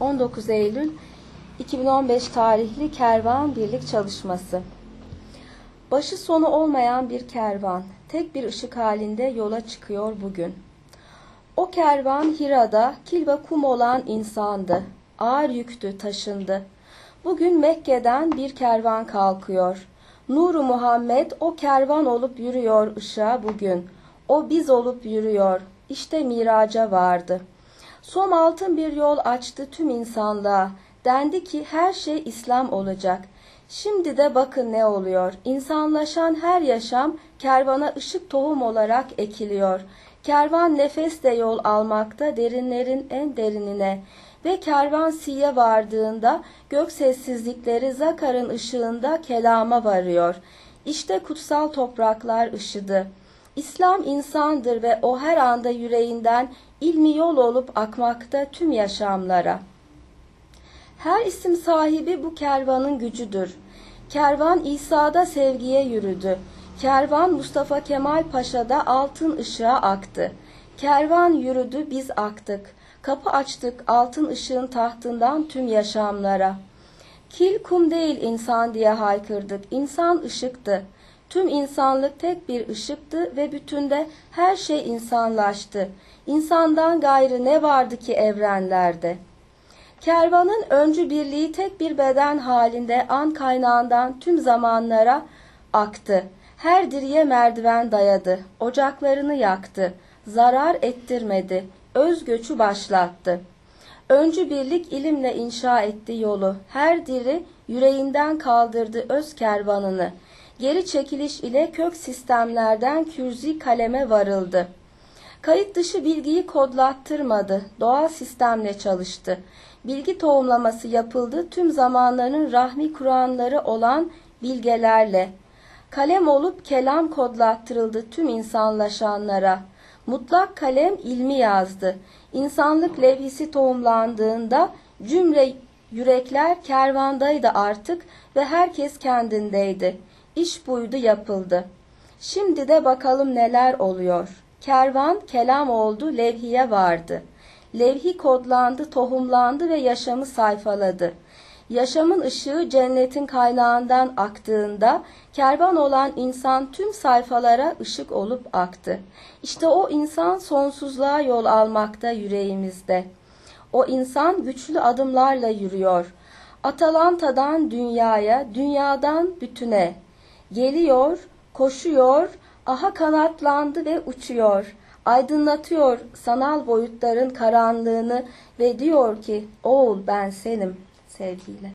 19 Eylül 2015 tarihli kervan birlik çalışması. Başı sonu olmayan bir kervan, tek bir ışık halinde yola çıkıyor bugün. O kervan Hira'da kil ve kum olan insandı. Ağır yüktü, taşındı. Bugün Mekke'den bir kervan kalkıyor. Nuru Muhammed o kervan olup yürüyor ışığa bugün. O biz olup yürüyor. İşte miraca vardı. Som altın bir yol açtı tüm insanlığa. Dendi ki her şey İslam olacak. Şimdi de bakın ne oluyor. İnsanlaşan her yaşam kervana ışık tohum olarak ekiliyor. Kervan nefesle yol almakta derinlerin en derinine ve kervan siye vardığında gök sessizlikleri Zakar'ın ışığında kelama varıyor. İşte kutsal topraklar ışıdı. İslam insandır ve o her anda yüreğinden ilmi yol olup akmakta tüm yaşamlara. Her isim sahibi bu kervanın gücüdür. Kervan İsa'da sevgiye yürüdü. Kervan Mustafa Kemal Paşa'da altın ışığa aktı. Kervan yürüdü biz aktık. Kapı açtık altın ışığın tahtından tüm yaşamlara. Kil kum değil insan diye haykırdık. İnsan ışıktı. Tüm insanlık tek bir ışıktı ve bütünde her şey insanlaştı. İnsandan gayrı ne vardı ki evrenlerde? Kervanın öncü birliği tek bir beden halinde an kaynağından tüm zamanlara aktı. Her diriye merdiven dayadı, ocaklarını yaktı, zarar ettirmedi, öz göçü başlattı. Öncü birlik ilimle inşa etti yolu, her diri yüreğinden kaldırdı öz kervanını. Geri çekiliş ile kök sistemlerden kürzi kaleme varıldı. Kayıt dışı bilgiyi kodlattırmadı, doğal sistemle çalıştı. Bilgi tohumlaması yapıldı tüm zamanların rahmi Kur'anları olan bilgelerle. Kalem olup kelam kodlattırıldı tüm insanlaşanlara. Mutlak kalem ilmi yazdı. İnsanlık levhisi tohumlandığında cümle yürekler kervandaydı artık ve herkes kendindeydi. İş buydu yapıldı. Şimdi de bakalım neler oluyor. Kervan kelam oldu, levhiye vardı. Levhi kodlandı, tohumlandı ve yaşamı sayfaladı. Yaşamın ışığı cennetin kaynağından aktığında kervan olan insan tüm sayfalara ışık olup aktı. İşte o insan sonsuzluğa yol almakta yüreğimizde. O insan güçlü adımlarla yürüyor. Atalanta'dan dünyaya, dünyadan bütüne. Geliyor, koşuyor, aha kanatlandı ve uçuyor. Aydınlatıyor sanal boyutların karanlığını ve diyor ki oğul ben senim sevgiyle.